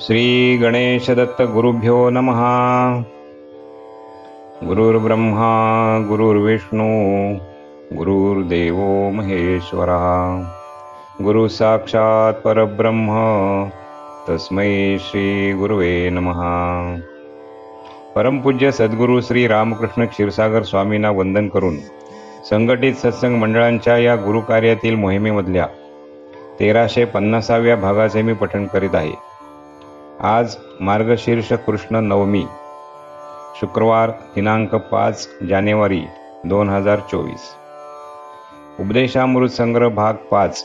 श्री गणेश दत्त गुरुभ्यो नमः। गुरुर्ब्रह्मा गुरुर्विष्णू गुरुर्देवो महेश्वरः। गुरु साक्षात परब्रह्म तस्मै श्री गुरुवे नमः। परमपूज्य सद्गुरू श्री रामकृष्ण क्षीरसागर स्वामींना वंदन करून संघटित सत्संग मंडळांच्या या गुरुकार्यातील मोहिमेमधल्या तेराशे पन्नासाव्या भागाचे मी पठण करीत आहे. आज मार्गशीर्ष कृष्ण नवमी शुक्रवार दिनांक पाच जानेवारी दोन हजार चोवीस. उपदेशामृत संग्रह भाग पाच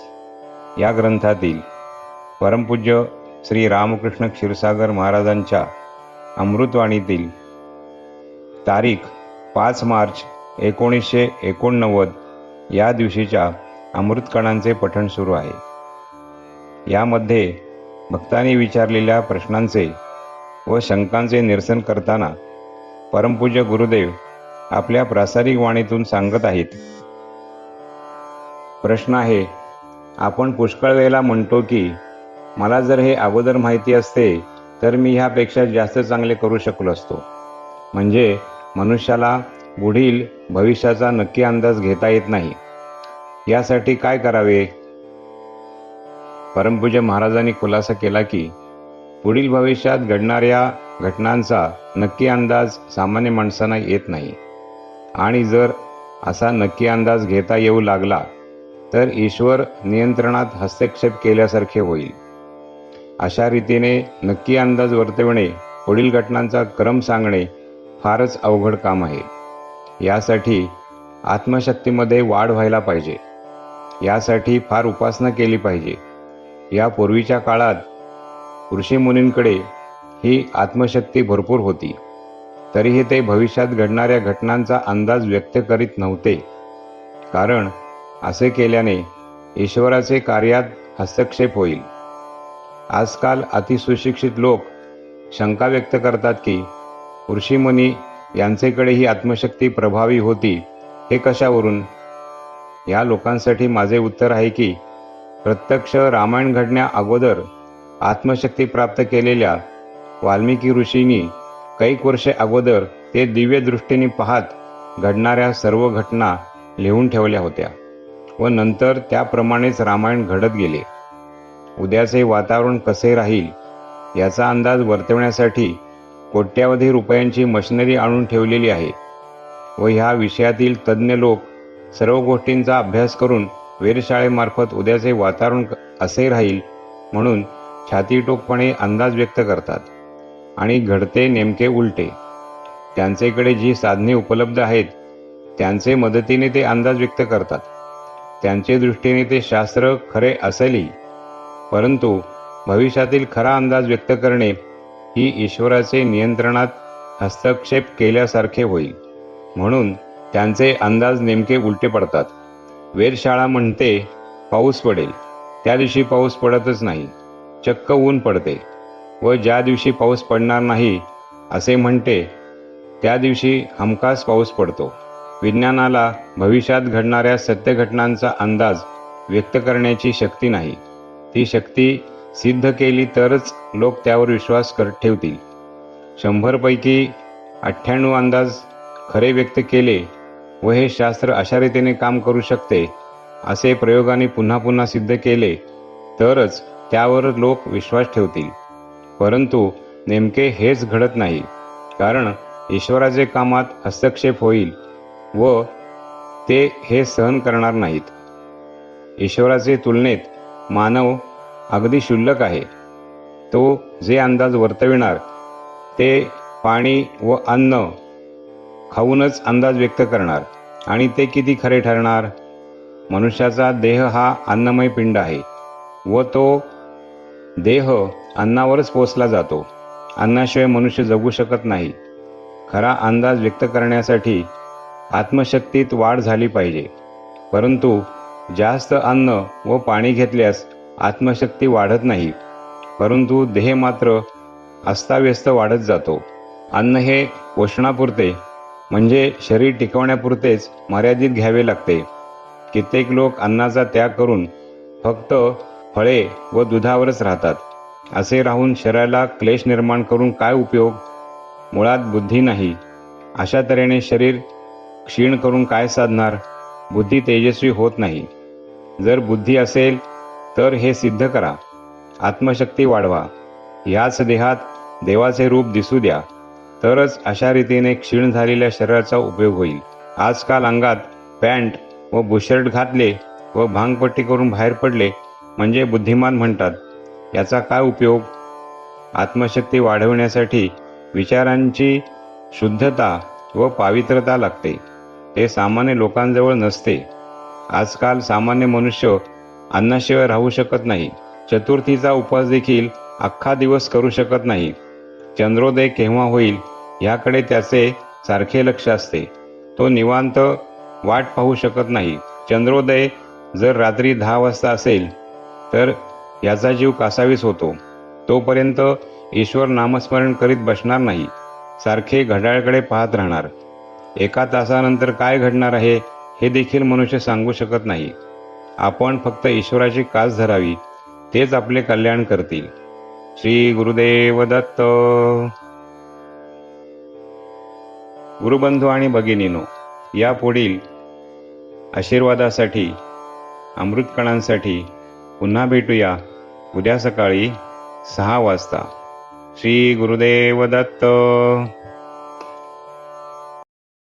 या ग्रंथातील परमपूज्य श्री रामकृष्ण क्षीरसागर महाराजांच्या अमृतवाणीतील तारीख पाच मार्च एकोणीसशे एकोणनव्वद या दिवशीच्या अमृतकणांचे पठण सुरू आहे. यामध्ये भक्तांनी विचारलेल्या प्रश्नांचे व शंकांचे निरसन करताना परमपूज्य गुरुदेव आपल्या प्रासारिक वाणीतून सांगत आहेत. प्रश्न आहे आपण पुष्कळ वेळेला म्हणतो की मला जर हे अगोदर माहिती असते तर मी ह्यापेक्षा जास्त चांगले करू शकलो असतो. म्हणजे मनुष्याला पुढील भविष्याचा नक्की अंदाज घेता येत नाही. यासाठी काय करावे? परमपूज्य महाराजांनी खुलासा केला की पुढील भविष्यात घडणाऱ्या घटनांचा नक्की अंदाज सामान्य माणसांना येत नाही. आणि जर असा नक्की अंदाज घेता येऊ लागला तर ईश्वर नियंत्रणात हस्तक्षेप केल्यासारखे होईल. अशा रीतीने नक्की अंदाज वर्तविणे पुढील घटनांचा क्रम सांगणे फारच अवघड काम आहे. यासाठी आत्मशक्तीमध्ये वाढ व्हायला पाहिजे. यासाठी फार उपासना केली पाहिजे. या पूर्वीच्या काळात ऋषीमुनींकडे ही आत्मशक्ती भरपूर होती. तरीही ते भविष्यात घडणाऱ्या घटनांचा अंदाज व्यक्त करीत नव्हते. कारण असे केल्याने ईश्वराचे कार्यात हस्तक्षेप होईल. आजकाल अतिसुशिक्षित लोक शंका व्यक्त करतात की ऋषीमुनी यांचेकडे ही आत्मशक्ती प्रभावी होती हे कशावरून? या लोकांसाठी माझे उत्तर आहे की प्रत्यक्ष रामायण घडण्या अगोदर आत्मशक्ती प्राप्त केलेल्या वाल्मिकी ऋषींनी कैक वर्षे अगोदर ते दिव्य दृष्टीने पाहत घडणाऱ्या सर्व घटना लिहून ठेवल्या होत्या व नंतर त्याप्रमाणेच रामायण घडत गेले. उद्याचे वातावरण कसे राहील याचा अंदाज वर्तवण्यासाठी कोट्यावधी रुपयांची मशिनरी आणून ठेवलेली आहे व ह्या विषयातील तज्ज्ञ लोक सर्व गोष्टींचा अभ्यास करून वेधशाळेमार्फत उद्याचे वातावरण असे राहील म्हणून छातीटोकपणे अंदाज व्यक्त करतात. आणि घडते नेमके उलटे. त्यांचेकडे जी साधने उपलब्ध आहेत त्यांचे मदतीने ते अंदाज व्यक्त करतात. त्यांचे दृष्टीने ते शास्त्र खरे असेलही परंतु भविष्यातील खरा अंदाज व्यक्त करणे ही ईश्वराचे नियंत्रणात हस्तक्षेप केल्यासारखे होईल. म्हणून त्यांचे अंदाज नेमके उलटे पडतात. वेधशाळा म्हणते पाऊस पडेल. त्या दिवशी पाऊस पडतच नाही चक्क ऊन पडते. व ज्या दिवशी पाऊस पडणार नाही असे म्हणते त्या दिवशी हमखास पाऊस पडतो. विज्ञानाला भविष्यात घडणाऱ्या सत्य घटनांचा अंदाज व्यक्त करण्याची शक्ती नाही. ती शक्ती सिद्ध केली तरच लोक त्यावर विश्वास कर ठेवतील. शंभरपैकी अठ्ठ्याण्णव अंदाज खरे व्यक्त केले व हे शास्त्र अशा रीतीने काम करू शकते असे प्रयोगाने पुन्हा पुन्हा सिद्ध केले तरच त्यावर लोक विश्वास ठेवतील. परंतु नेमके हेच घडत नाही कारण ईश्वराचे कामात हस्तक्षेप होईल व ते हे सहन करणार नाहीत. ईश्वराचे तुलनेत मानव अगदी क्षुल्लक आहे. तो जे अंदाज वर्तविणार ते पाणी व अन्न खाऊनच अंदाज व्यक्त करणार. आणि ते किती खरे ठरणार? मनुष्याचा देह हा अन्नमय पिंड आहे. व तो देह अन्नावरच पोचला जातो. अन्नाशिवाय मनुष्य जगू शकत नाही. खरा अंदाज व्यक्त करण्यासाठी आत्मशक्तीत वाढ झाली पाहिजे. परंतु जास्त अन्न व पाणी घेतल्यास आत्मशक्ती वाढत नाही. परंतु देह मात्र अस्ताव्यस्त वाढत जातो. अन्न हे पोषणापुरते म्हणजे शरीर टिकवण्यापुरतेच मर्यादित घ्यावे लागते. कित्येक लोक अन्नाचा त्याग करून फक्त फळे व दुधावरच राहतात. असे राहून शरीराला क्लेश निर्माण करून काय उपयोग? मुळात बुद्धी नाही. अशा तऱ्हेने शरीर क्षीण करून काय साधणार? बुद्धी तेजस्वी होत नाही. जर बुद्धी असेल तर हे सिद्ध करा. आत्मशक्ती वाढवा. ह्याच देहात देवाचे रूप दिसू द्या. तरच अशा रीतीने क्षीण झालेल्या शरीराचा उपयोग होईल. आजकाल अंगात पॅन्ट व बुशर्ट घातले व भांगपट्टी करून बाहेर पडले म्हणजे बुद्धिमान म्हणतात. याचा काय उपयोग? आत्मशक्ती वाढवण्यासाठी विचारांची शुद्धता व पावित्रता लागते. ते सामान्य लोकांजवळ नसते. आजकाल सामान्य मनुष्य अन्नाशिवाय राहू शकत नाही. चतुर्थीचा उपवास देखील अख्खा दिवस करू शकत नाही. चंद्रोदय केव्हा होईल? याकडे त्याचे सारखे लक्ष असते. तो निवांत वाट पाहू शकत नाही. चंद्रोदय जर रात्री दहा वाजता असेल तर याचा जीव कासावीस होतो. तोपर्यंत ईश्वर नामस्मरण करीत बसणार नाही. सारखे घड्याळकडे पाहत राहणार. एका तासानंतर काय घडणार आहे हे देखील मनुष्य सांगू शकत नाही. आपण फक्त ईश्वराची कास धरावी तेच आपले कल्याण करतील. श्री गुरुदेव दत्त. गुरुबंधू आणि भगिनीनो या पुढील आशीर्वादासाठी अमृतकणांसाठी पुन्हा भेटूया. उद्या सकाळी सहा वाजता. श्री गुरुदेव दत्त.